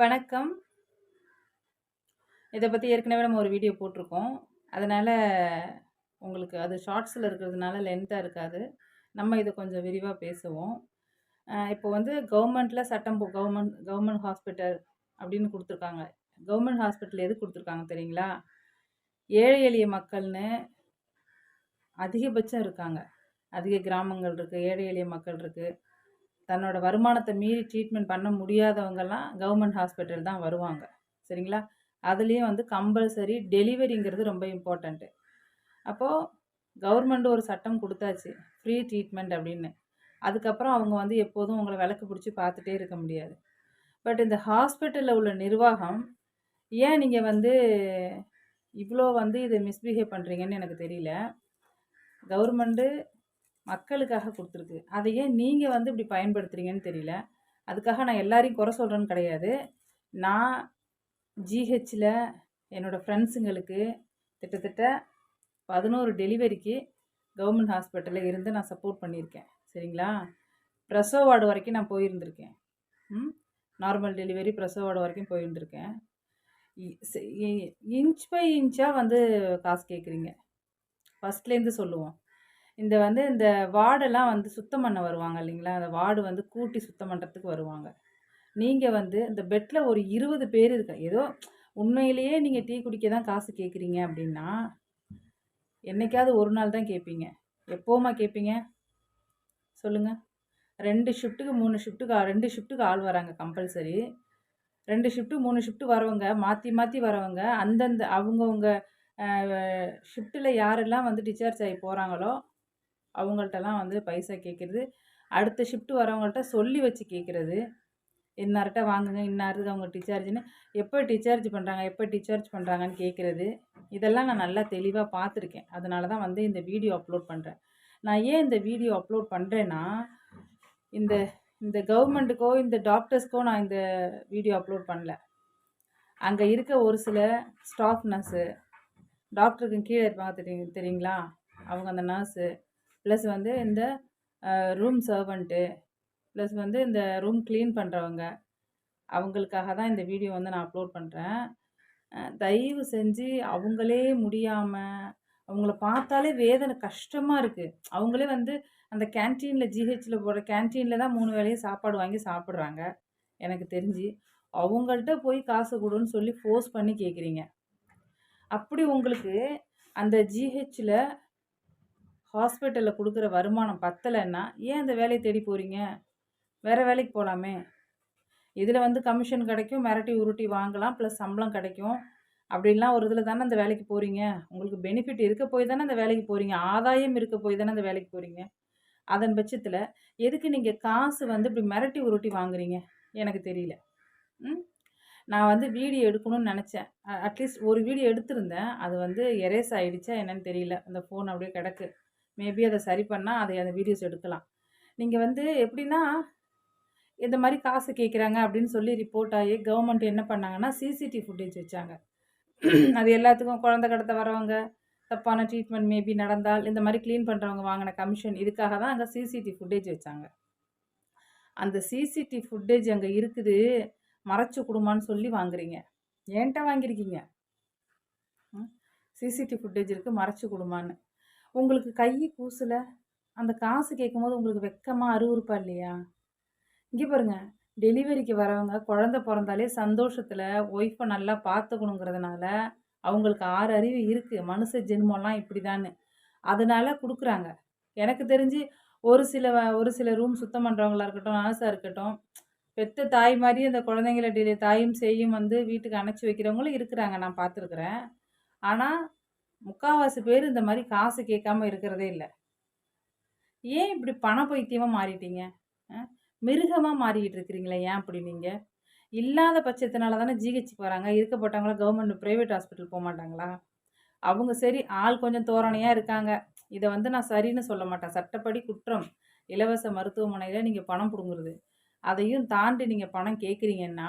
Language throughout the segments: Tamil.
வணக்கம். இதை பற்றி ஏற்கனவே நம்ம ஒரு வீடியோ போட்டிருக்கோம். அதனால் உங்களுக்கு அது ஷார்ட்ஸில் இருக்கிறதுனால லென்த்தாக இருக்காது. நம்ம இதை கொஞ்சம் விரிவாக பேசுவோம். இப்போ வந்து கவர்மெண்ட்டில் சட்டம் கவர்மெண்ட் கவர்மெண்ட் ஹாஸ்பிட்டல் அப்படின்னு கொடுத்துருக்காங்க கவர்மெண்ட் ஹாஸ்பிட்டல் எது கொடுத்துருக்காங்க தெரியுங்களா? ஏழை எளிய மக்கள்னு அதிகபட்சம் இருக்காங்க. அதிக கிராமங்கள் இருக்குது ஏழை எளிய மக்கள் இருக்குது தன்னோட வருமானத்தை மீறி ட்ரீட்மெண்ட் பண்ண முடியாதவங்கெல்லாம் கவர்மெண்ட் ஹாஸ்பிட்டல் தான் வருவாங்க. சரிங்களா? அதுலேயும் வந்து கம்பல்சரி டெலிவரிங்கிறது ரொம்ப இம்பார்ட்டண்ட்டு அப்போது கவர்மெண்ட் ஒரு சட்டம் கொடுத்தாச்சு ஃப்ரீ ட்ரீட்மெண்ட் அப்படின்னு. அதுக்கப்புறம் அவங்க வந்து எப்போதும் உங்களை விளக்கு பிடிச்சி பார்த்துட்டே இருக்க முடியாது. பட் இந்த ஹாஸ்பிட்டலில் உள்ள நிர்வாகம், ஏன் நீங்கள் வந்து இவ்வளோ வந்து இதை மிஸ்பிஹேவ் பண்ணுறீங்கன்னு எனக்கு தெரியல. கவர்மெண்ட்டு மக்களுக்காக கொடுத்துருக்கு அதையே ஏன் வந்து இப்படி பயன்படுத்துகிறீங்கன்னு தெரியல. அதுக்காக நான் எல்லாரையும் குறை சொல்கிறேன்னு கிடையாது. நான் ஜிஹெச்சில் என்னோடய ஃப்ரெண்ட்ஸுங்களுக்கு கிட்டத்தட்ட 11 டெலிவரிக்கு கவர்மெண்ட் ஹாஸ்பிட்டலில் இருந்து நான் சப்போர்ட் பண்ணியிருக்கேன். சரிங்களா? பிரசவ வார்டு வரைக்கும் நான் போயிருந்திருக்கேன். ம். நார்மல் டெலிவரி, பிரசவ வார்டு வரைக்கும் போயிருந்திருக்கேன். இ செ இன்ச் பை இன்ச்சாக வந்து காசு கேட்குறீங்க. ஃபஸ்ட்லேருந்து சொல்லுவோம். இந்த வந்து இந்த வார்டெல்லாம் வந்து சுத்தம் பண்ண வருவாங்க இல்லைங்களா? அந்த வார்டு வந்து கூட்டி சுத்தம் பண்ணுறதுக்கு வருவாங்க. நீங்கள் வந்து இந்த பெட்டில் ஒரு 20 பேர் இருக்க ஏதோ உண்மையிலேயே நீங்கள் டீ குடிக்க தான் காசு கேட்குறீங்க அப்படின்னா, என்னைக்காவது ஒரு நாள் தான் கேட்பீங்க. எப்போவுமா கேட்பீங்க? சொல்லுங்கள் ரெண்டு ஷிஃப்ட்டுக்கு மூணு ஷிஃப்ட்டுக்கு ரெண்டு ஷிஃப்ட்டுக்கு ஆள் வராங்க கம்பல்சரி. ரெண்டு ஷிஃப்ட்டு மூணு ஷிஃப்ட்டு வரவங்க, மாற்றி மாற்றி வரவங்க, அந்தந்த அவங்கவுங்க ஷிஃப்ட்டில் யாரெல்லாம் வந்து டிஸ்சார்ஜ் ஆகி போகிறாங்களோ அவங்கள்ட்டலாம் வந்து பைசா கேட்குறது அடுத்த ஷிஃப்ட் வரவங்கள்ட்ட சொல்லி வச்சு கேட்குறது இன்னார்கிட்ட வாங்குங்க, இன்னாருக்கு அவங்க டிஸ்சார்ஜ்ன்னு எப்போ டிச்சார்ஜ் பண்ணுறாங்க எப்போ டிச்சார்ஜ் பண்ணுறாங்கன்னு கேட்குறது இதெல்லாம் நான் நல்லா தெளிவாக பார்த்துருக்கேன். அதனால தான் வந்து இந்த வீடியோ அப்லோட் பண்ணுறேன் நான் ஏன் இந்த வீடியோ அப்லோட் பண்ணுறேன்னா இந்த இந்த கவர்மெண்ட்டுக்கோ, இந்த டாக்டர்ஸ்க்கோ நான் இந்த வீடியோ அப்லோட் பண்ணல. அங்கே இருக்க ஒரு சில ஸ்டாஃப் நர்ஸு, டாக்டருக்கு கீழே இருப்பாங்க தெரி தெரியுங்களா? அவங்க அந்த நர்ஸு, ப்ளஸ் வந்து இந்த ரூம் சர்வெண்ட்டு ப்ளஸ் வந்து இந்த ரூம் க்ளீன் பண்ணுறவங்க அவங்களுக்காக தான் இந்த வீடியோ வந்து நான் அப்லோட் பண்ணுறேன் தயவு செஞ்சு அவங்களே முடியாமல் அவங்கள பார்த்தாலே வேதனை கஷ்டமாக இருக்குது அவங்களே வந்து அந்த கேன்டீனில் ஜிஹெச்சில் போடுற கேன்டீனில் தான் மூணு வேளையும் சாப்பாடு வாங்கி சாப்பிட்றாங்க எனக்கு தெரிஞ்சு. அவங்கள்ட்ட போய் காசு கொடுன்னு சொல்லி ஃபோர்ஸ் பண்ணி கேட்குறீங்க. அப்படி உங்களுக்கு அந்த ஜிஹெச்சில் ஹாஸ்பிட்டலில் கொடுக்குற வருமானம் பத்தலைன்னா ஏன் அந்த வேலையை தேடி போகிறீங்க வேறு வேலைக்கு போகலாமே இதில் வந்து கமிஷன் கிடைக்கும். மிரட்டி உருட்டி வாங்கலாம். ப்ளஸ் சம்பளம் கிடைக்கும். அப்படின்லாம் ஒரு இதில் தானே அந்த வேலைக்கு போகிறீங்க உங்களுக்கு பெனிஃபிட் இருக்க போய் தானே அந்த வேலைக்கு போகிறீங்க ஆதாயம் இருக்க போய் தானே அந்த வேலைக்கு போகிறீங்க அதன் பட்சத்தில் எதுக்கு நீங்கள் காசு வந்து இப்படி மிரட்டி உருட்டி வாங்குறீங்க? எனக்கு தெரியல. ம். நான் வந்து வீடியோ எடுக்கணும்னு நினச்சேன் அட்லீஸ்ட் ஒரு வீடியோ எடுத்திருந்தேன். அது வந்து எரேஸ் ஆகிடுச்சா என்னன்னு தெரியல. அந்த ஃபோன் அப்படியே கிடக்கு. மேபி அதை சரி பண்ணால் அதை அந்த வீடியோஸ் எடுக்கலாம். நீங்கள் வந்து எப்படின்னா, இந்த மாதிரி காசு கேட்குறாங்க அப்படின்னு சொல்லி ரிப்போர்ட் ஆகி கவர்மெண்ட் என்ன பண்ணாங்கன்னா, சிசிடிவி ஃபுட்டேஜ் வச்சாங்க. அது எல்லாத்துக்கும் குழந்தை கடத்த வரவங்க, தப்பான ட்ரீட்மெண்ட் மேபி நடந்தால், இந்த மாதிரி க்ளீன் பண்ணுறவங்க வாங்கின கமிஷன் இதுக்காக தான் அங்கே சிசிடிவி ஃபுட்டேஜ் வச்சாங்க. அந்த சிசிடிவி ஃபுட்டேஜ் அங்கே இருக்குது. மறைச்சு குடும்மான்னு சொல்லி வாங்குறீங்க. ஏன்ட்ட வாங்கியிருக்கீங்க. சிசிடிவி ஃபுட்டேஜ் இருக்குது மறைச்சு கொடுமான்னு உங்களுக்கு கை கூசலை அந்த காசு கேட்கும்போது உங்களுக்கு வெக்கமாக அருவருப்பா இல்லையா? இங்கே பாருங்க. டெலிவரிக்கு வரவங்க குழந்தை பிறந்தாலே சந்தோஷத்தில் ஒய்ஃபை நல்லா பார்த்துக்கணுங்கிறதுனால, அவங்களுக்கு ஆறு அறிவு இருக்குது மனுஷ ஜென்மம்லாம் இப்படிதான்னு. அதனால கொடுக்குறாங்க எனக்கு தெரிஞ்சு ஒரு சில வ ஒரு சில ரூம் சுத்தம் பண்ணுறவங்களா இருக்கட்டும், நர்ஸாக இருக்கட்டும், பெத்த தாய் மாதிரி அந்த குழந்தைங்கள டெலி தாயும் செய்யும் வந்து வீட்டுக்கு அணைச்சி வைக்கிறவங்களும் இருக்கிறாங்க. நான் பார்த்துருக்குறேன் ஆனால் முக்காவாசி பேர் இந்த மாதிரி காசு கேட்காம இருக்கிறதே இல்லை ஏன் இப்படி பண பைத்தியமாக மாறிட்டீங்க? மிருகமாக மாறிக்கிட்டு இருக்கிறீங்களே ஏன் அப்படி நீங்கள் இல்லாத பட்சத்தினால தானே ஜிஹெச்சுக்கு வராங்க. இருக்கப்பட்டவங்கலாம் கவர்மெண்ட் ப்ரைவேட் ஹாஸ்பிட்டல் போக மாட்டாங்களா அவங்க சரி ஆள் கொஞ்சம் தோரணையாக இருக்காங்க. இதை வந்து நான் சரின்னு சொல்ல மாட்டேன். சட்டப்படி குற்றம். இலவச மருத்துவமனையில் நீங்கள் பணம் பிடுங்குறது அதையும் தாண்டி நீங்கள் பணம் கேட்குறீங்கன்னா,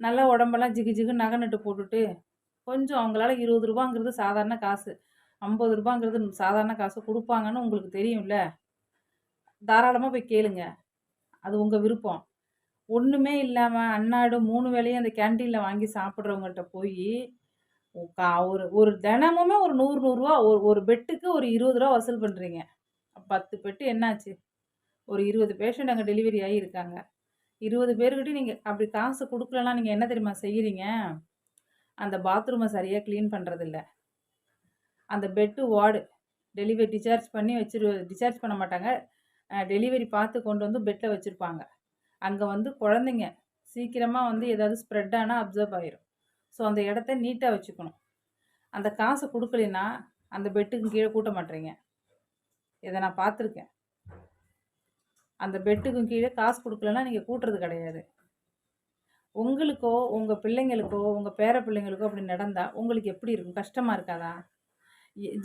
நல்லா உடம்பெல்லாம் ஜிகு ஜிகுன்னு நகை நட்டு போட்டுட்டு, கொஞ்சம் அவங்களால இருபது ரூபாங்கிறது சாதாரண காசு. ஐம்பது ரூபாங்கிறது சாதாரண காசு கொடுப்பாங்கன்னு உங்களுக்கு தெரியும்ல. தாராளமாக போய் கேளுங்க. அது உங்கள் விருப்பம். ஒன்றுமே இல்லாமல் அன்னாடு மூணு வேலையும் அந்த கேன்டீனில் வாங்கி சாப்பிட்றவங்கள்ட்ட போய் ஒரு ஒரு தினமுமே ஒரு நூறு நூறுரூவா ஒரு ஒரு பெட்டுக்கு ஒரு இருபது ரூபா வசூல் பண்ணுறீங்க பத்து பெட்டு என்னாச்சு ஒரு இருபது பேஷண்ட் அங்கே டெலிவரி ஆகியிருக்காங்க இருபது பேர்கிட்டையும் நீங்கள் அப்படி காசு கொடுக்கலன்னா நீங்கள் என்ன தெரியுமா செய்கிறீங்க அந்த பாத்ரூமை சரியாக க்ளீன் பண்ணுறதில்ல அந்த பெட்டு வார்டு டெலிவரி டிஸ்சார்ஜ் பண்ணி வச்சிரு டிஸ்சார்ஜ் பண்ண மாட்டாங்க. டெலிவரி பார்த்து கொண்டு வந்து பெட்டில் வச்சுருப்பாங்க. அங்கே வந்து குழந்தைங்க சீக்கிரமாக வந்து ஏதாவது ஸ்ப்ரெட் ஆனால் அப்சர்வ் ஆயிரும். ஸோ அந்த இடத்த நீட்டாக வச்சுக்கணும். அந்த காசை கொடுக்கலனா அந்த பெட்டுக்கு கீழே கூட்ட மாட்டேறீங்க இதை நான் பார்த்துருக்கேன். அந்த பெட்டுக்கும் கீழே காசு கொடுக்கலன்னா நீங்கள் கூட்டுறது கிடையாது. உங்களுக்கோ உங்கள் பிள்ளைங்களுக்கோ உங்கள் பேர பிள்ளைங்களுக்கோ அப்படி நடந்தால் உங்களுக்கு எப்படி இருக்கும்? கஷ்டமாக இருக்காதா?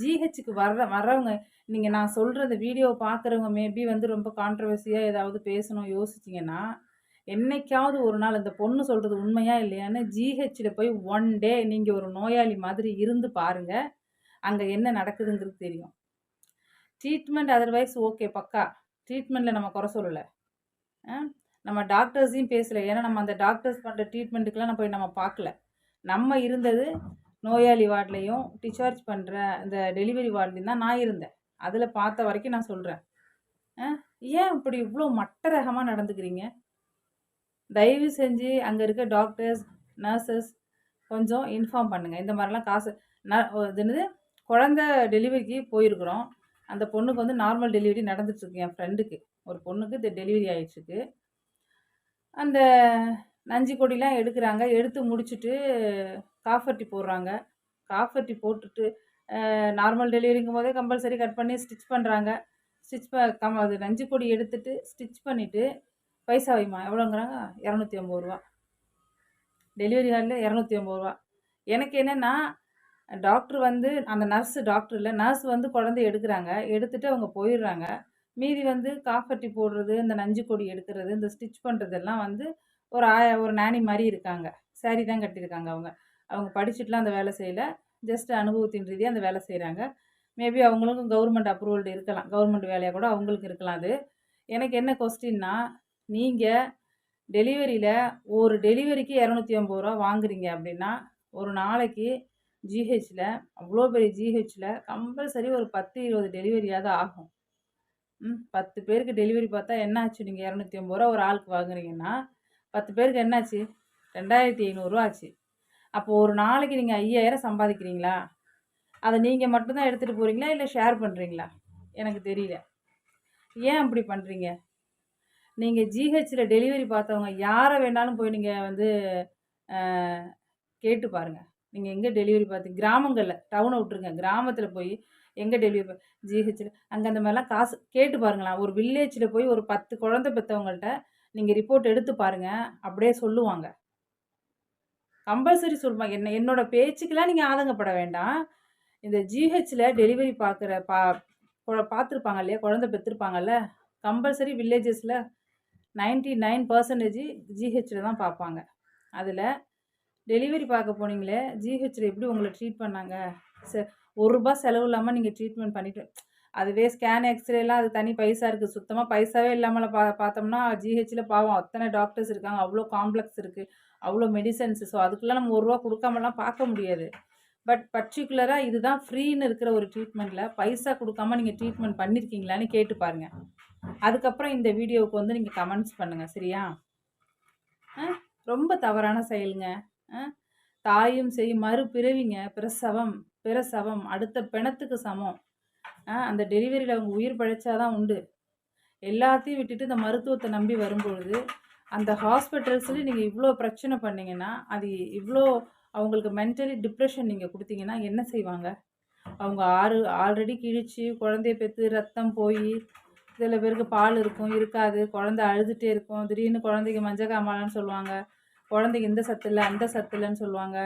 ஜிஹெச்சுக்கு வர்ற வர்றவங்க நீங்கள் நான் சொல்கிறத வீடியோ பார்க்குறவங்க மேபி வந்து ரொம்ப கான்ட்ரவர்சியாக ஏதாவது பேசணும் யோசிச்சிங்கன்னா என்னைக்காவது ஒரு நாள் இந்த பொண்ணு சொல்கிறது உண்மையா இல்லையான்னு ஜிஹெச்சில் போய் ஒன் டே நீங்கள் ஒரு நோயாளி மாதிரி இருந்து பாருங்கள் அங்கே என்ன நடக்குதுங்கிறது தெரியும். ட்ரீட்மெண்ட் அதர்வைஸ் ஓகே பக்கா. ட்ரீட்மெண்ட்டில் நம்ம குறை சொல்லலை. நம்ம டாக்டர்ஸையும் பேசலை. ஏன்னா நம்ம அந்த டாக்டர்ஸ் பண்ணுற ட்ரீட்மெண்ட்டுக்கெலாம் நம்ம போய் நம்ம பார்க்கல. நம்ம இருந்தது நோயாளி வார்ட்லேயும் டிஸ்சார்ஜ் பண்ணுற இந்த டெலிவரி வார்ட்லேயும் தான் நான் இருந்தேன். அதில் பார்த்த வரைக்கும் நான் சொல்கிறேன் ஏன் இப்படி இவ்வளோ மட்ட ரகமாக நடந்துக்கிறீங்க? தயவு செஞ்சு அங்கே இருக்க டாக்டர்ஸ் நர்சஸ் கொஞ்சம் இன்ஃபார்ம் பண்ணுங்கள் இந்த மாதிரிலாம் காசு ந இதுன்னு குழந்த டெலிவரிக்கு போயிருக்கிறோம். அந்த பொண்ணுக்கு வந்து நார்மல் டெலிவரி நடந்துட்டுருக்கு என் ஃப்ரெண்டுக்கு. ஒரு பொண்ணுக்கு இது டெலிவரி ஆகிடுச்சிருக்கு அந்த நஞ்சு கொடிலாம் எடுக்கிறாங்க. எடுத்து முடிச்சுட்டு காஃபர்ட்டி போடுறாங்க. காஃபர்ட்டி போட்டுட்டு நார்மல் டெலிவரிங்கும் போதே கம்பல்சரி கட் பண்ணி ஸ்டிச் பண்ணுறாங்க ஸ்டிச் ப கம் அது நஞ்சு கொடி எடுத்துட்டு ஸ்டிச் பண்ணிவிட்டு பைசா வைமா எவ்வளோங்கிறாங்க? இரநூத்தி ஐம்பது ரூபா. டெலிவரி ஹாலில் இரநூத்தி ஐம்பது ரூபா. எனக்கு என்னென்னா டாக்டர் வந்து அந்த நர்ஸு டாக்டர் இல்லை நர்ஸ் வந்து குழந்தைய எடுக்கிறாங்க. எடுத்துகிட்டு அவங்க போயிடுறாங்க. மீதி வந்து காஃபட்டி போடுறது இந்த நஞ்சு கொடி எடுக்கிறது இந்த ஸ்டிச் பண்ணுறதெல்லாம் வந்து ஒரு ஆய ஒரு நாணி மாதிரி இருக்காங்க. சாரி தான் கட்டியிருக்காங்க அவங்க. அவங்க படிச்சுட்டுலாம் அந்த வேலை செய்யலை. ஜஸ்ட் அனுபவத்தின் ரீதியாக அந்த வேலை செய்கிறாங்க மேபி அவங்களுக்கும் கவர்மெண்ட் அப்ரூவல் இருக்கலாம். கவர்மெண்ட் வேலையாக கூட அவங்களுக்கு இருக்கலாம் அது. எனக்கு என்ன கொஸ்டின்னா நீங்கள் டெலிவரியில் ஒரு டெலிவரிக்கு இரநூத்தி ஐம்பது ரூபா வாங்குறீங்க அப்படின்னா ஒரு நாளைக்கு ஜிஹெச்சில் அவ்வளோ பெரிய ஜிஹெச்சில் கம்பல்சரி ஒரு பத்து இருபது டெலிவரியாக ஆகும். ம் பத்து பேருக்கு டெலிவரி பார்த்தா என்னாச்சு? நீங்கள் இரநூத்தி ஐம்பது ரூபா ஒரு ஆளுக்கு வாங்குறீங்கன்னா பத்து பேருக்கு என்னாச்சு? ரெண்டாயிரத்தி ஐநூறுரூவா ஆச்சு. அப்போது ஒரு நாளைக்கு நீங்கள் ஐயாயிரம் சம்பாதிக்கிறீங்களா? அதை நீங்கள் மட்டும்தான் எடுத்துகிட்டு போகிறீங்களா இல்லை ஷேர் பண்ணுறீங்களா எனக்கு தெரியல. ஏன் அப்படி பண்ணுறீங்க நீங்கள் ஜிஹெச்சில் டெலிவரி பார்த்தவங்க யாரை வேணாலும் போய் நீங்கள் வந்து கேட்டு பாருங்கள் நீங்கள் எங்கே டெலிவரி பார்த்து கிராமங்களில் டவுனை விட்ருங்க கிராமத்தில் போய் எங்கே டெலிவரி ஜிஹெச்சில் அங்கே அந்த மாதிரிலாம் காசு கேட்டு பாருங்களேன். ஒரு வில்லேஜில் போய் ஒரு பத்து குழந்தை பெற்றவங்கள்ட்ட நீங்கள் ரிப்போர்ட் எடுத்து பாருங்கள் அப்படியே சொல்லுவாங்க. கம்பல்சரி சொல்லுவாங்க என்ன என்னோடய பேச்சுக்கெலாம் நீங்கள் ஆதங்கப்பட வேண்டாம். இந்த ஜிஹெச்சில் டெலிவரி பார்க்குற பா பார்த்துருப்பாங்க இல்லையா? குழந்த பெற்றிருப்பாங்கல்ல கம்பல்சரி வில்லேஜஸில் நைன்டி நைன் பர்சன்டேஜ் ஜிஹெச்சில் தான் பார்ப்பாங்க அதில் டெலிவரி பார்க்க போனீங்களே ஜிஹெச்சில் எப்படி உங்களை ட்ரீட் பண்ணாங்க? ச ஒரு ரூபா செலவு இல்லாமல் நீங்கள் ட்ரீட்மெண்ட் பண்ணிட்டு அதுவே ஸ்கேன் எக்ஸ்ரேலாம் அது தனி பைசா இருக்குது சுத்தமாக பைசாவே இல்லாமல் பா பார்த்தோம்னா ஜிஹெச்சில் பாவம் அத்தனை டாக்டர்ஸ் இருக்காங்க. அவ்வளோ காம்ப்ளெக்ஸ் இருக்குது அவ்வளோ மெடிசன்ஸ் ஸோ அதுக்கெல்லாம் நம்ம ஒரு ரூபா கொடுக்காமலாம் பார்க்க முடியாது. பட் பர்டிகுலராக இதுதான் ஃப்ரீன்னு இருக்கிற ஒரு ட்ரீட்மெண்ட்டில் பைசா கொடுக்காம நீங்கள் ட்ரீட்மெண்ட் பண்ணியிருக்கீங்களான்னு கேட்டு பாருங்கள் அதுக்கப்புறம் இந்த வீடியோவுக்கு வந்து நீங்கள் கமெண்ட்ஸ் பண்ணுங்கள் சரியா? ரொம்ப தவறான செயலுங்க. தாயும் செய்யும் மறுபிறவிங்க பிரசவம். பிற சமம் அடுத்த பிணத்துக்கு சமம். அந்த டெலிவரியில் அவங்க உயிர் பழைச்சாதான் உண்டு. எல்லாத்தையும் விட்டுட்டு இந்த மருத்துவத்தை நம்பி வரும்பொழுது அந்த ஹாஸ்பிட்டல்ஸில் நீங்கள் இவ்வளோ பிரச்சனை பண்ணிங்கன்னா அது இவ்வளோ அவங்களுக்கு மென்டலி டிப்ரெஷன் நீங்கள் கொடுத்தீங்கன்னா என்ன செய்வாங்க? அவங்க ஆறு ஆல்ரெடி கிழிச்சு குழந்தைய பெற்று ரத்தம் போய் சில பேருக்கு பால் இருக்கும் இருக்காது. குழந்த அழுதுகிட்டே இருக்கும். திடீர்னு குழந்தைக்கு மஞ்சள் சொல்லுவாங்க. குழந்தைக்கு இந்த சத்து இல்லை அந்த சத்து இல்லைன்னு சொல்லுவாங்க.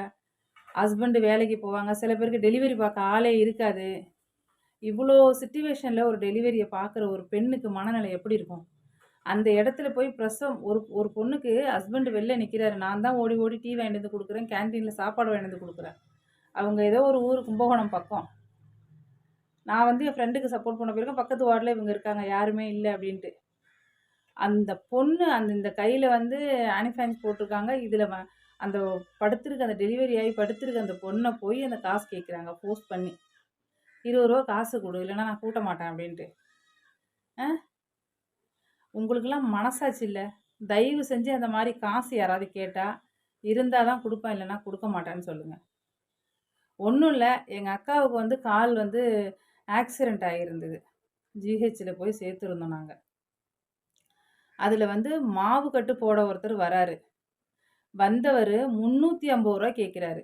ஹஸ்பண்டு வேலைக்கு போவாங்க. சில பேருக்கு டெலிவரி பார்க்க ஆளே இருக்காது. இவ்வளோ சுச்சுவேஷனில் ஒரு டெலிவரியை பார்க்குற ஒரு பெண்ணுக்கு மனநிலை எப்படி இருக்கும்? அந்த இடத்துல போய் பிரசவம் ஒரு ஒரு பொண்ணுக்கு ஹஸ்பண்டு வெளில நிற்கிறாரு நான் தான் ஓடி ஓடி டீ வாங்கிட்டு வந்து கொடுக்குறேன். கேன்டீனில் சாப்பாடு வாங்கிட்டு வந்து கொடுக்குறேன். அவங்க ஏதோ ஒரு ஊர் கும்பகோணம் பக்கம். நான் வந்து என் ஃப்ரெண்டுக்கு சப்போர்ட் பண்ண போயிருக்கேன் பக்கத்து வார்டில் இவங்க இருக்காங்க. யாருமே இல்லை அப்படின்ட்டு. அந்த பொண்ணு அந்த இந்த கையில் வந்து ஆனிஃபேன்ஸ் போட்டிருக்காங்க. இதில் வ அந்த படுத்திருக்க அந்த டெலிவரி ஆகி படுத்திருக்க அந்த பொண்ணை போய் அந்த காசு கேட்குறாங்க போஸ்ட் பண்ணி. இருபது ரூபா காசு கொடு இல்லைன்னா நான் கூட்ட மாட்டேன் அப்படின்ட்டு. ஆ? உங்களுக்கெல்லாம் மனசாச்சு இல்லை. தயவு செஞ்சு அந்த மாதிரி காசு யாராவது கேட்டால் இருந்தால் தான் கொடுப்பேன் இல்லைன்னா கொடுக்க மாட்டேன்னு சொல்லுங்கள் ஒன்றும் இல்லை. எங்கள் அக்காவுக்கு வந்து கால் வந்து ஆக்சிடெண்ட் ஆகியிருந்தது ஜிஹெச்சில் போய் சேர்த்துருந்தோம் நாங்கள் அதில் வந்து மாவு கட்டு போட ஒருத்தர் வராரு. வந்தவர் முந்நூற்றி ஐம்பது ரூபா கேட்குறாரு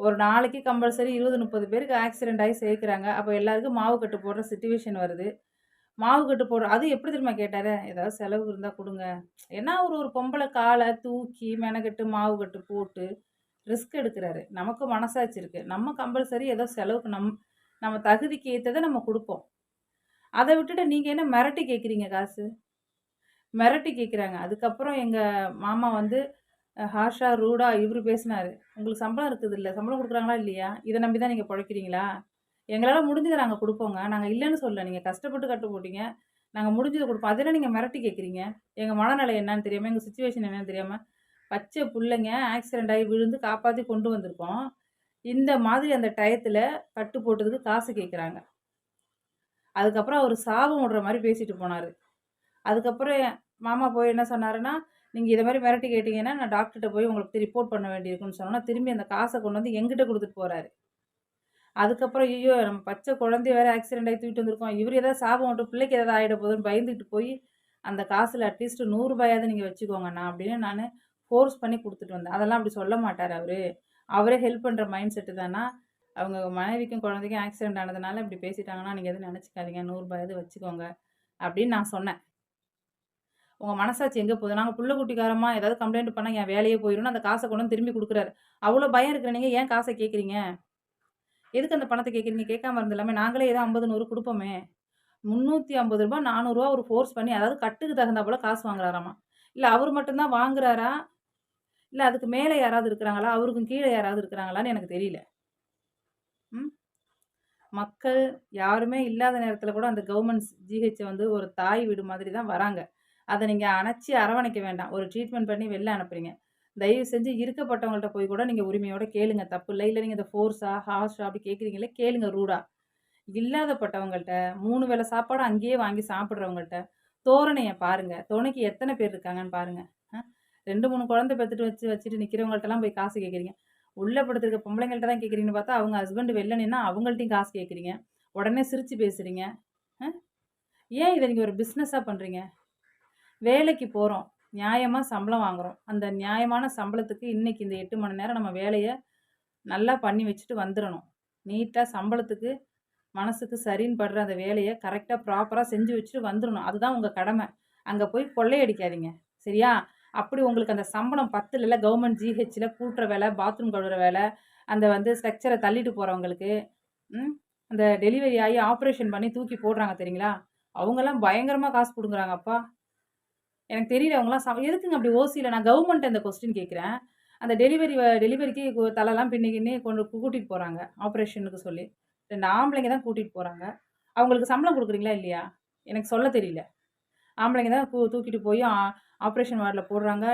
ஒரு நாளைக்கு கம்பல்சரி இருபது முப்பது பேருக்கு ஆக்சிடெண்ட் ஆகி சேர்க்குறாங்க. அப்போ எல்லாருக்கும் மாவு கட்டு போடுற சுச்சுவேஷன் வருது. மாவு கட்டு போடுற அது எப்படி தெரியுமா கேட்டார்? ஏதாவது செலவு இருந்தால் கொடுங்க. ஏன்னா ஒரு ஒரு பொம்பளை காலை தூக்கி மெனக்கட்டு மாவு கட்டு போட்டு ரிஸ்க் எடுக்கிறாரு. நமக்கு மனசாட்சி இருக்குது நம்ம கம்பல்சரி ஏதோ செலவுக்கு நம் நம்ம தகுதிக்கு ஏற்றதை நம்ம கொடுப்போம். அதை விட்டுட்டு நீங்கள் என்ன மிரட்டி கேட்குறீங்க காசு? மிரட்டி கேட்குறாங்க அதுக்கப்புறம் எங்கள் மாமா வந்து ஹார்ஷா ரூடா இவர் பேசினார். உங்களுக்கு சம்பளம் இருக்குது இல்லை சம்பளம் கொடுக்குறாங்களா இல்லையா? இதை நம்பி தான் நீங்கள் பிழைக்கிறீங்களா? எங்களால் முடிஞ்சதை நாங்கள் கொடுப்போங்க. நாங்கள் இல்லைன்னு சொல்லலை. நீங்கள் கஷ்டப்பட்டு கட்டு போட்டீங்க. நாங்கள் முடிஞ்சதை கொடுப்போம். அதெல்லாம் நீங்கள் மிரட்டி கேட்குறீங்க எங்கள் மனநிலை என்னன்னு தெரியாமல் எங்கள் சுச்சுவேஷன் என்னன்னு தெரியாமல் பச்சை பிள்ளைங்க ஆக்சிடெண்ட் ஆகி விழுந்து காப்பாற்றி கொண்டு வந்திருக்கோம். இந்த மாதிரி அந்த டயத்தில் கட்டு போட்டதுக்கு காசு கேட்குறாங்க அதுக்கப்புறம் அவர் சாபம் விடுற மாதிரி பேசிட்டு போனார். அதுக்கப்புறம் மாமா போய் என்ன சொன்னாருன்னா நீங்கள் இதை மாதிரி மிரட்டி கேட்டிங்கன்னா நான் டாக்டர்கிட்ட போய் உங்களுக்கு ரிப்போர்ட் பண்ண வேண்டியிருக்குன்னு சொன்னோன்னா திரும்பி அந்த காசை கொண்டு வந்து எங்கிட்ட கொடுத்துட்டு போகிறாரு அதுக்கப்புறம் ஐயோ நம்ம பச்சை குழந்தைய வேறு ஆக்சிடென்ட் ஆகி தூக்கிட்டு வந்திருக்கோம். இவர் ஏதாவது சாபம் விட்டு பிள்ளைக்கு ஏதாவது ஆகிட போதுன்னு பயந்துட்டு போய் அந்த காசில் அட்லீஸ்ட் நூறுரூபாயாவது நீங்கள் வச்சுக்கோங்கண்ணா அப்படின்னு நான் ஃபோர்ஸ் பண்ணி கொடுத்துட்டு வந்தேன். அதெல்லாம் அப்படி சொல்ல மாட்டார் அவர். அவரே ஹெல்ப் பண்ணுற மைண்ட் செட்டு தானா அவங்க மனைவிக்கும் குழந்தைக்கும் ஆக்சிடென்ட் ஆனதுனால இப்படி பேசிட்டாங்கன்னா நீங்கள் எதுவும் நினச்சிக்காதீங்க. நூறுரூபாயாவது வச்சுக்கோங்க அப்படின்னு நான் சொன்னேன். உங்கள் மனசாட்சி எங்கே போகுது? நாங்கள் புள்ள குட்டிக்காரமாக ஏதாவது கம்ப்ளைண்ட் பண்ணால் என் வேலையே போயிடும்னு அந்த காசை கொண்டு வந்து திரும்பி கொடுக்குறாரு. அவ்வளோ பயம் இருக்கிற நீங்கள் ஏன் காசை கேட்குறீங்க எதுக்கு அந்த பணத்தை கேட்குறீங்க கேட்காம இருந்தில்லாமே நாங்களே ஏதோ ஐம்பது நூறு கொடுப்போமே. முந்நூற்றி ஐம்பது ரூபா நானூறுரூவா ஒரு ஃபோர்ஸ் பண்ணி அதாவது கட்டுக்கு தகுந்தா போல் காசு வாங்குறாராமா? இல்லை அவர் மட்டும்தான் வாங்குறாரா? இல்லை அதுக்கு மேலே யாராவது இருக்கிறாங்களா? அவருக்கும் கீழே யாராவது இருக்கிறாங்களான்னு எனக்கு தெரியல. ம்? மக்கள் யாருமே இல்லாத நேரத்தில் கூட அந்த கவர்மெண்ட்ஸ் ஜிஹெச் வந்து ஒரு தாய் வீடு மாதிரி தான் வராங்க. அதை நீங்கள் அணைச்சி அரவணைக்க வேண்டாம். ஒரு ட்ரீட்மெண்ட் பண்ணி வெளில அனுப்புறீங்க. தயவு செஞ்சு இருக்கப்பட்டவங்கள்ட்ட போய் கூட நீங்கள் உரிமையோட கேளுங்க. தப்பு இல்லை இல்லை நீங்கள் இந்த ஃபோர்ஸா ஹார்ஷா அப்படி கேட்குறீங்களே கேளுங்க ரூடா இல்லாதப்பட்டவங்கள்ட்ட மூணு வேளை சாப்பாடு அங்கேயே வாங்கி சாப்பிட்றவங்கள்ட்ட தோரணையை பாருங்கள் துணைக்கு எத்தனை பேர் இருக்காங்கன்னு பாருங்கள் ரெண்டு மூணு குழந்தை பெற்றுட்டு வச்சு வச்சுட்டு நிற்கிறவங்கள்ட்டலாம் போய் காசு கேட்குறீங்க உள்ளே படுத்துருக்க பொம்பளைங்கள்ட்ட தான் கேட்குறீங்கன்னு பார்த்தா அவங்க ஹஸ்பண்ட் வெளில நின்னா அவங்கள்ட்டையும் காசு கேட்குறீங்க உடனே சிரித்து பேசுகிறீங்க ஏன் இதை நீங்கள் ஒரு பிஸ்னஸாக பண்ணுறீங்க வேலைக்கு போகிறோம் நியாயமாக சம்பளம் வாங்குகிறோம் அந்த நியாயமான சம்பளத்துக்கு இன்றைக்கி இந்த எட்டு மணி நேரம் நம்ம வேலையை நல்லா பண்ணி வச்சுட்டு வந்துடணும் நீட்டாக சம்பளத்துக்கு மனசுக்கு சரின்னு படுற அந்த வேலையை கரெக்டாக ப்ராப்பராக செஞ்சு வச்சுட்டு வந்துடணும் அதுதான் உங்கள் கடமை. அங்கே போய் கொள்ளையடிக்காதீங்க. சரியா? அப்படி உங்களுக்கு அந்த சம்பளம் பத்தில் கவர்மெண்ட் ஜிஹெச்சில் கூட்டுற வேலை பாத்ரூம் கழுவுற வேலை அந்த வந்து ஸ்ட்ரக்சரை தள்ளிட்டு போகிறவங்களுக்கு அந்த டெலிவரி ஆகி ஆப்ரேஷன் பண்ணி தூக்கி போடுறாங்க தெரியுங்களா? அவங்கெல்லாம் பயங்கரமாக காசு கொடுக்குறாங்கப்பா எனக்கு தெரியல அவங்களாம் எதுக்குங்க அப்படி ஓசியில்? நான் கவர்மெண்ட் அந்த கொஸ்டின் கேட்குறேன். அந்த டெலிவரி டெலிவரிக்கு தலைலாம் பின்னிக்கின்னு கொண்டு கூட்டிகிட்டு போகிறாங்க ஆப்ரேஷனுக்கு சொல்லி. ரெண்டு ஆம்பளைங்க தான் கூட்டிகிட்டு போகிறாங்க அவங்களுக்கு சம்பளம் கொடுக்குறீங்களா இல்லையா? எனக்கு சொல்ல தெரியல. ஆம்பளைங்க தான் தூக்கிட்டு போய் ஆப்ரேஷன் வார்டில் போடுறாங்க.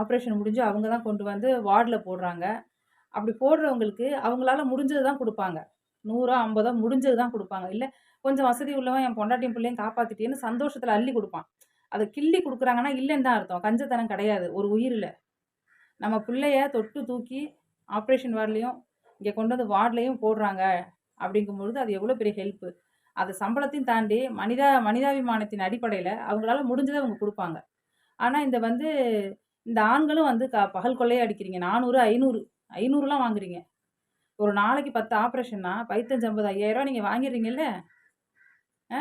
ஆப்ரேஷன் முடிஞ்சு அவங்க தான் கொண்டு வந்து வார்டில் போடுறாங்க. அப்படி போடுறவங்களுக்கு அவங்களால முடிஞ்சது தான் கொடுப்பாங்க. நூறோ ஐம்பதோ முடிஞ்சது தான் கொடுப்பாங்க. இல்லை கொஞ்சம் வசதி உள்ளவன் என் பொண்டாட்டியும் பிள்ளையும் காப்பாற்றிட்டேன்னு சந்தோஷத்தில் அள்ளி கொடுப்பான். அதை கிள்ளி கொடுக்குறாங்கன்னா இல்லைன்னு தான் அர்த்தம். கஞ்சத்தனம் கிடையாது. ஒரு உயிரில். நம்ம பிள்ளைய தொட்டு தூக்கி ஆப்ரேஷன் வார்ட்லேயும் இங்கே கொண்டு வந்து வார்ட்லேயும் போடுறாங்க அப்படிங்கும்பொழுது அது எவ்வளோ பெரிய ஹெல்ப்பு அது சம்பளத்தையும் தாண்டி மனிதா மனிதாபிமானத்தின் அடிப்படையில் அவங்களால முடிஞ்சதை அவங்க கொடுப்பாங்க. ஆனால் இந்த வந்து இந்த ஆண்களும் வந்து க பகல் கொள்ளையே அடிக்கிறீங்க. நானூறு ஐநூறு ஐநூறுலாம் வாங்குறீங்க. ஒரு நாளைக்கு பத்து ஆப்ரேஷன்னா பைத்தஞ்சம்பது ஐயாயிரரூவா நீங்கள் வாங்கிடுறீங்கல்ல? ஆ?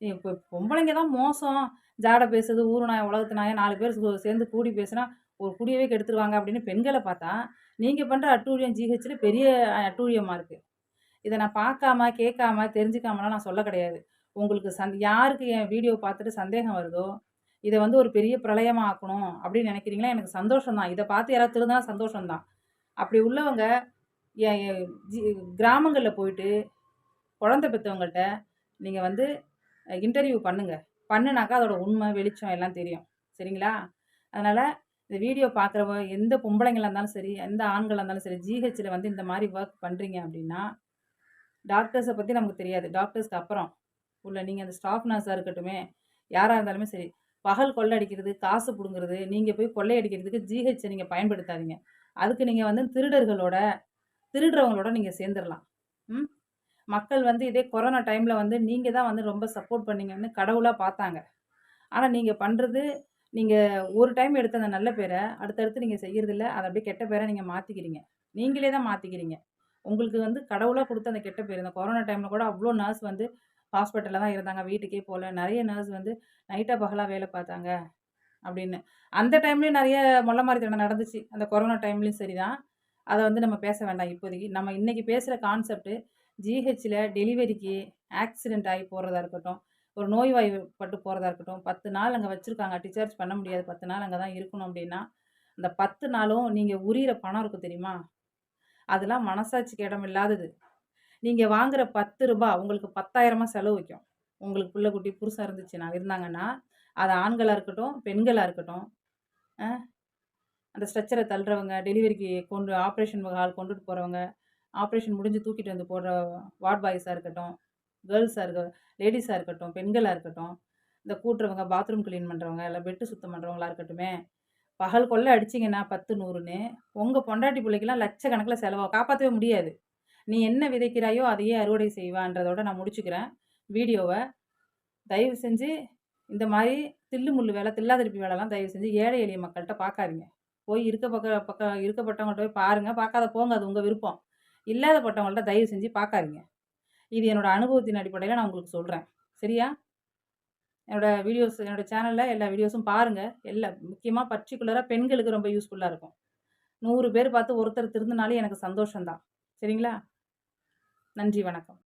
இப்போ பொம்பளைங்க தான் மோசம். ஜாடை பேசுறது ஊரு நாய உலகத்து நாலு பேர் சேர்ந்து கூடி பேசுனா ஒரு குடியவே கெடுத்துருவாங்க அப்படின்னு பெண்களை பார்த்தா நீங்கள் பண்ணுற அட்டூழியம் ஜிஹெச்சில் பெரிய அட்டூழியமாக இருக்குது இதை நான் பார்க்காம கேட்காம தெரிஞ்சுக்காமலாம் நான் சொல்ல கிடையாது. உங்களுக்கு சந் யாருக்கு என் வீடியோ பார்த்துட்டு சந்தேகம் வருதோ இதை வந்து ஒரு பெரிய பிரளயமாக ஆக்கணும் அப்படின்னு நினைக்கிறீங்களா? எனக்கு சந்தோஷம் தான். இதை பார்த்து யாராவது திருந்தா சந்தோஷம்தான் அப்படி உள்ளவங்க கிராமங்களில் போயிட்டு குழந்த பெற்றவங்கள்ட்ட நீங்கள் வந்து இன்டர்வியூ பண்ணுங்கள் பண்ணுனாக்கா அதோட உண்மை வெளிச்சம் எல்லாம் தெரியும். சரிங்களா? அதனால் இந்த வீடியோ பார்க்குறவ எந்த பொம்பளைங்களா இருந்தாலும் சரி எந்த ஆண்களாக இருந்தாலும் சரி ஜிஹெச்சில் வந்து இந்த மாதிரி ஒர்க் பண்ணுறீங்க அப்படின்னா டாக்டர்ஸை பற்றி நமக்கு தெரியாது. டாக்டர்ஸ்க்கு அப்புறம் உள்ள நீங்கள் அந்த ஸ்டாஃப் நர்ஸாக இருக்கட்டுமே யாராக இருந்தாலுமே சரி பகல் கொள்ளை அடிக்கிறது காசு பிடுங்குறது நீங்கள் போய் கொள்ளையடிக்கிறதுக்கு ஜிஹெச்சை நீங்கள் பயன்படுத்தாதீங்க. அதுக்கு நீங்கள் வந்து திருடர்களோட திருடுறவங்களோட நீங்கள் சேர்ந்துடலாம் ம்? மக்கள் வந்து இதே கொரோனா டைமில் வந்து நீங்கள் தான் வந்து ரொம்ப சப்போர்ட் பண்ணீங்கன்னு கடவுளாக பார்த்தாங்க. ஆனால் நீங்கள் பண்ணுறது நீங்கள் ஒரு டைம் எடுத்த அந்த நல்ல பேரை அடுத்தடுத்து நீங்கள் செய்கிறதில்ல அதை அப்படியே கெட்ட பேரை நீங்கள் மாற்றிக்கிறீங்க நீங்களே தான் மாற்றிக்கிறீங்க உங்களுக்கு வந்து கடவுளாக கொடுத்த அந்த கெட்ட பேர் இந்த கொரோனா டைமில் கூட அவ்வளோ நர்ஸ் வந்து ஹாஸ்பிட்டலில் தான் இருந்தாங்க வீட்டுக்கே போகல நிறைய நர்ஸ் வந்து நைட்டாக பகலாக வேலை பார்த்தாங்க அப்படின்னு. அந்த டைம்லேயும் நிறைய மொள்ள மாதிரி தடவை நடந்துச்சு. அந்த கொரோனா டைம்லேயும் சரி தான் அதை வந்து நம்ம பேச வேண்டாம் இப்போதைக்கு. நம்ம இன்றைக்கி பேசுகிற கான்செப்ட்டு ஜிஹெச்சில் டெலிவரிக்கு ஆக்சிடெண்ட் ஆகி போகிறதா இருக்கட்டும் ஒரு நோய்வாய் பட்டு போகிறதா இருக்கட்டும் பத்து நாள் அங்கே வச்சுருக்காங்க டிஸ்சார்ஜ் பண்ண முடியாது பத்து நாள் அங்கே தான் இருக்கணும் அப்படின்னா அந்த பத்து நாளும் நீங்கள் உரியிற பணம் இருக்கும் தெரியுமா? அதெல்லாம் மனசாட்சிக்கு இடம் இல்லாதது. நீங்கள் வாங்குகிற பத்து ரூபா உங்களுக்கு பத்தாயிரமாக செலவு வைக்கும். உங்களுக்கு பிள்ளை குட்டி இருந்துச்சு இருந்துச்சுன்னா இருந்தாங்கன்னா அது ஆண்களாக இருக்கட்டும் பெண்களாக இருக்கட்டும் அந்த ஸ்ட்ரெச்சரை தள்ளுறவங்க டெலிவரிக்கு கொண்டு ஆப்ரேஷன் ஹால் கொண்டுட்டு போகிறவங்க ஆப்ரேஷன் முடிஞ்சு தூக்கிட்டு வந்து போடுற வார்ட் பாய்ஸாக இருக்கட்டும் கேர்ள்ஸாக இருக்க லேடிஸாக இருக்கட்டும் பெண்களாக இருக்கட்டும் இந்த கூட்டுறவங்க பாத்ரூம் க்ளீன் பண்ணுறவங்க இல்லை பெட்டு சுத்தம் பண்ணுறவங்களா இருக்கட்டுமே பகல் கொள்ளை அடிச்சிங்கன்னா பத்து நூறுன்னு உங்கள் பொண்டாட்டி பிள்ளைக்கெல்லாம் லட்சக்கணக்கில் செலவாக காப்பாற்றவே முடியாது. நீ என்ன விதைக்கிறாயோ அதையே அறுவடை செய்வான்றதோட நான் முடிச்சுக்கிறேன். வீடியோவை தயவு செஞ்சு இந்த மாதிரி தில்லு முள்ளு வேலை தில்லாதிருப்பி வேலைலாம் தயவு செஞ்சு ஏழை எளிய மக்கள்கிட்ட பார்க்காதீங்க. போய் இருக்க பக்க பக்கம் இருக்கப்பட்டவங்கள்ட்ட போய் பாருங்கள் பார்க்காத போங்க அது உங்கள் விருப்பம். இல்லாதப்பட்டவங்கள்ட்ட தயவு செஞ்சு பார்க்காதீங்க இது என்னோடய அனுபவத்தின் அடிப்படையில் நான் உங்களுக்கு சொல்கிறேன் சரியா? என்னோடய வீடியோஸ் என்னோடய சேனலில் எல்லா வீடியோஸும் பாருங்கள் எல்லா முக்கியமாக பர்டிகுலராக பெண்களுக்கு ரொம்ப யூஸ்ஃபுல்லாக இருக்கும். நூறு பேர் பார்த்து ஒருத்தர் திருந்தினாலே எனக்கு சந்தோஷம்தான். சரிங்களா? நன்றி வணக்கம்.